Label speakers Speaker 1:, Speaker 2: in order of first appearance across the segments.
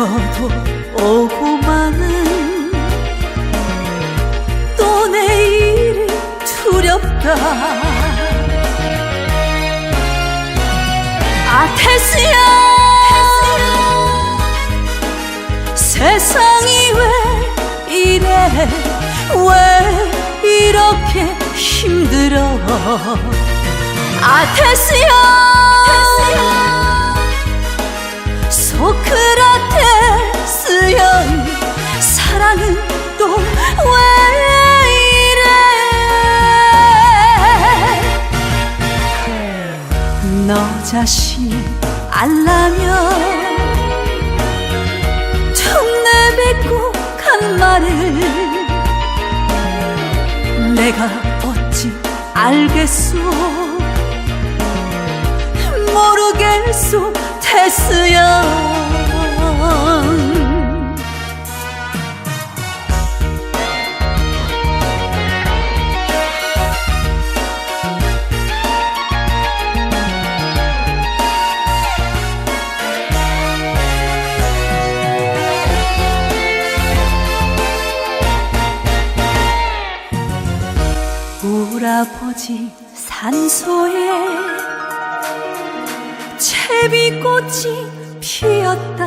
Speaker 1: 죽어도 오고 마는 또 내일이 두렵다. 아테스야! 세상이 왜 이래? 왜 이렇게 힘들어? 아테스야! 소크 사랑은 또왜 이래? 너 자신을 알라며 툭 내뱉고 간 말을 내가 어찌 알겠소? 모르겠소 테스야 울아버지 산소에 채비꽃이 피었다.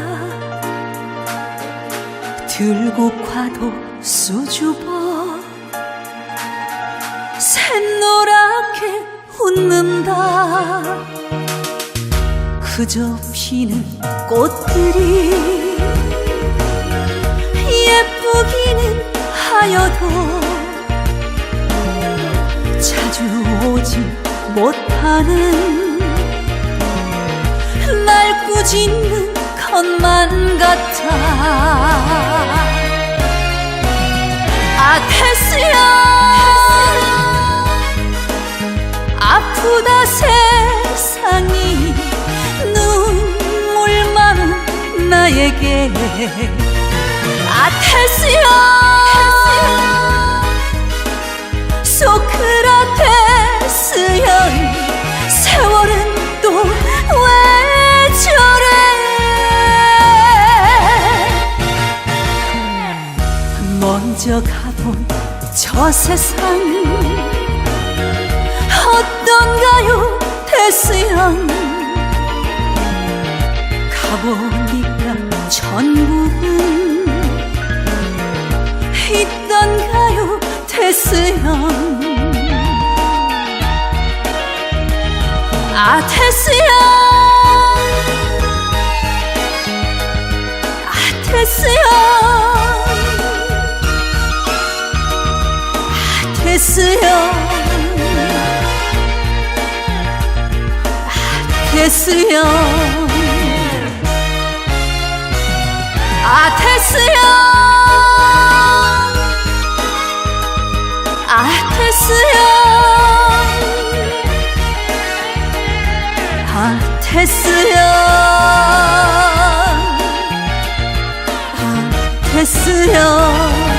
Speaker 1: 들고 가도 수줍어. 샛노랗게 웃는다. 그저 피는 꽃들이 못하는 날 꾸짖는 것만 같아. 아테스야 아프다 세상이 눈물 많은 나에게. 아테스야 소크라 먼저 가본 저 세상 어떤가요 테스형 가보니까 전국은 있던가요 테스형 아테스야 됐으면 됐으면 아 됐으면 아 됐으면 아 됐으면 아 됐으면